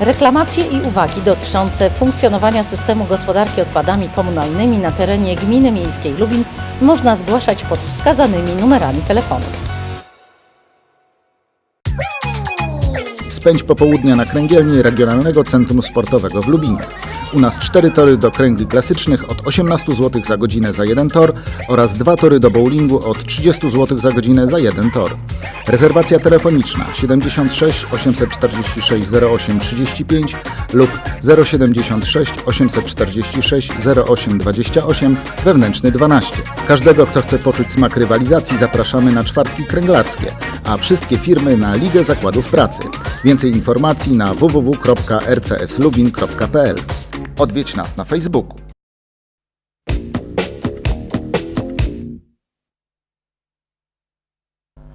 Reklamacje i uwagi dotyczące funkcjonowania systemu gospodarki odpadami komunalnymi na terenie Gminy Miejskiej Lubin można zgłaszać pod wskazanymi numerami telefonów. Spędź popołudnia na kręgielni Regionalnego Centrum Sportowego w Lubinie. U nas cztery tory do kręgli klasycznych od 18 zł za godzinę za jeden tor oraz dwa tory do bowlingu od 30 zł za godzinę za jeden tor. Rezerwacja telefoniczna 76 846 08 35 lub 076 846 08 28 wewnętrzny 12. Każdego, kto chce poczuć smak rywalizacji zapraszamy na czwartki kręglarskie, a wszystkie firmy na Ligę Zakładów Pracy. Więcej informacji na www.rcslubin.pl. Odwiedź nas na Facebooku.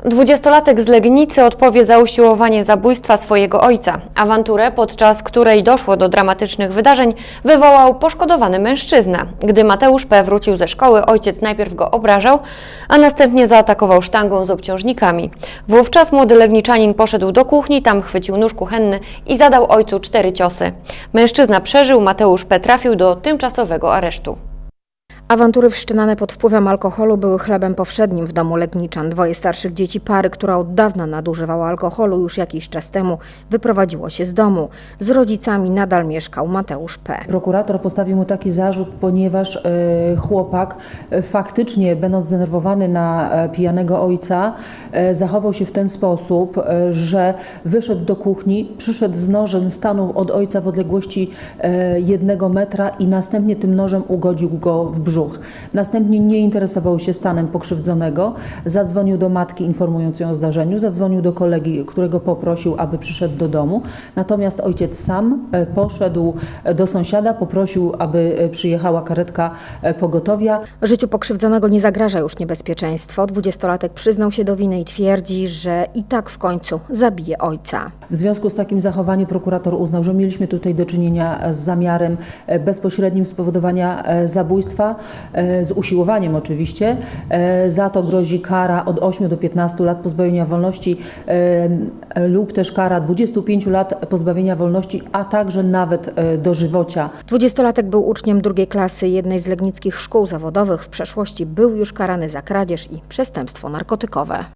Dwudziestolatek z Legnicy odpowie za usiłowanie zabójstwa swojego ojca. Awanturę, podczas której doszło do dramatycznych wydarzeń, wywołał poszkodowany mężczyzna. Gdy Mateusz P. wrócił ze szkoły, ojciec najpierw go obrażał, a następnie zaatakował sztangą z obciążnikami. Wówczas młody Legniczanin poszedł do kuchni, tam chwycił nóż kuchenny i zadał ojcu cztery ciosy. Mężczyzna przeżył, Mateusz P. trafił do tymczasowego aresztu. Awantury wszczynane pod wpływem alkoholu były chlebem powszednim w domu Legniczan. Dwoje starszych dzieci pary, która od dawna nadużywała alkoholu już jakiś czas temu, wyprowadziło się z domu. Z rodzicami nadal mieszkał Mateusz P. Prokurator postawił mu taki zarzut, ponieważ e, chłopak e, faktycznie, będąc zdenerwowany na e, pijanego ojca, zachował się w ten sposób, że wyszedł do kuchni, przyszedł z nożem, stanął od ojca w odległości jednego metra i następnie tym nożem ugodził go w brzuch. Następnie nie interesował się stanem pokrzywdzonego, zadzwonił do matki informując ją o zdarzeniu, zadzwonił do kolegi, którego poprosił, aby przyszedł do domu. Natomiast ojciec sam e, poszedł do sąsiada, poprosił, aby e, przyjechała karetka e, pogotowia. Życiu pokrzywdzonego nie zagraża już niebezpieczeństwo. Dwudziestolatek przyznał się do winy i twierdzi, że i tak w końcu zabije ojca. W związku z takim zachowaniem prokurator uznał, że mieliśmy tutaj do czynienia z zamiarem e, bezpośrednim spowodowania e, zabójstwa, e, z usiłowaniem oczywiście. E, Za to grozi kara od 8 do 15 lat pozbawienia wolności e, lub też kara 25 lat pozbawienia wolności, a także nawet e, dożywocia. Dwudziestolatek był uczniem drugiej klasy jednej z legnickich szkół zawodowych. W przeszłości był już karany za kradzież i przestępstwo narkotykowe.